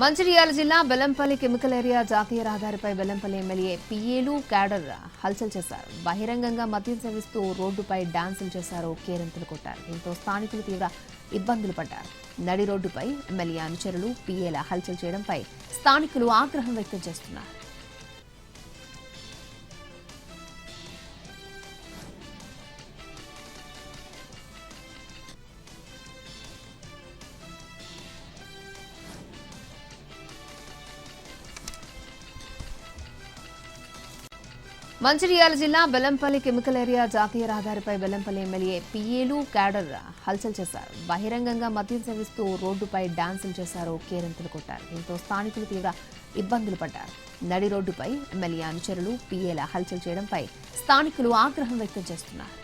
మంచిర్యాల జిల్లా Bellampalli chemical area జాతీయ రహదారిపై బెల్లంపల్లి ఎమ్మెల్యే పిఏలు క్యాడర్ హల్చల్ చేశారు. బహిరంగంగా మద్యం సేవిస్తూ రోడ్డుపై డాన్సులు చేశారు. కేరింతలు కొట్టారు. దీంతో స్థానికులు తీవ్ర ఇబ్బందులు పడ్డారు. నడి రోడ్డుపై ఎమ్మెల్యే అనుచరులు పిఏల హల్చల్ చేయడంపై స్థానికులు ఆగ్రహం వ్యక్తం చేస్తున్నారు. మంచిర్యాల జిల్లా బెల్లంపల్లి కెమికల్ ఏరియా జాతీయ రహదారిపై బెల్లంపల్లి ఎమ్మెల్యే పిఏలు క్యాడర్ హల్చల్ చేశారు. బహిరంగంగా మద్యం సేవిస్తూ రోడ్డుపై డాన్సులు చేశారు కేరింతలు కొట్టారు. దీంతో స్థానికులు తీవ్ర ఇబ్బందులు పడ్డారు. నడి రోడ్డుపై ఎమ్మెల్యే అనుచరులు పిఏల హల్చల్ చేయడంపై స్థానికులు ఆగ్రహం వ్యక్తం చేస్తున్నారు.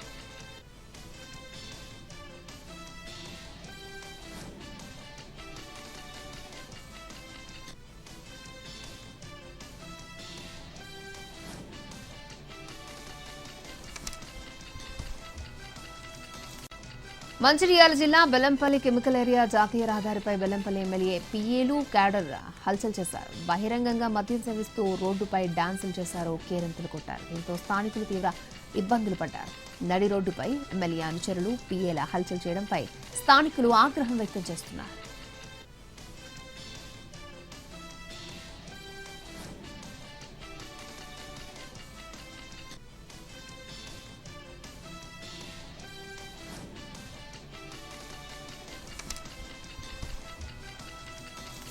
మంచిర్యాల జిల్లా బెల్లంపల్లి కెమికల్ ఏరియా జాతీయ రహదారిపై బెల్లంపల్లి ఎమ్మెల్యే పిఏలు క్యాడర్ హల్చల్ చేశారు. బహిరంగంగా మద్యం సేవిస్తూ రోడ్డుపై డాన్సులు చేశారు. కేరింతలు కొట్టారు. దీంతో స్థానికులు తీవ్ర ఇబ్బందులు పడ్డారు. నడి రోడ్డుపై ఎమ్మెల్యే అనుచరులు పిఏల హల్చల్ చేయడంపై స్థానికులు ఆగ్రహం వ్యక్తం చేస్తున్నారు.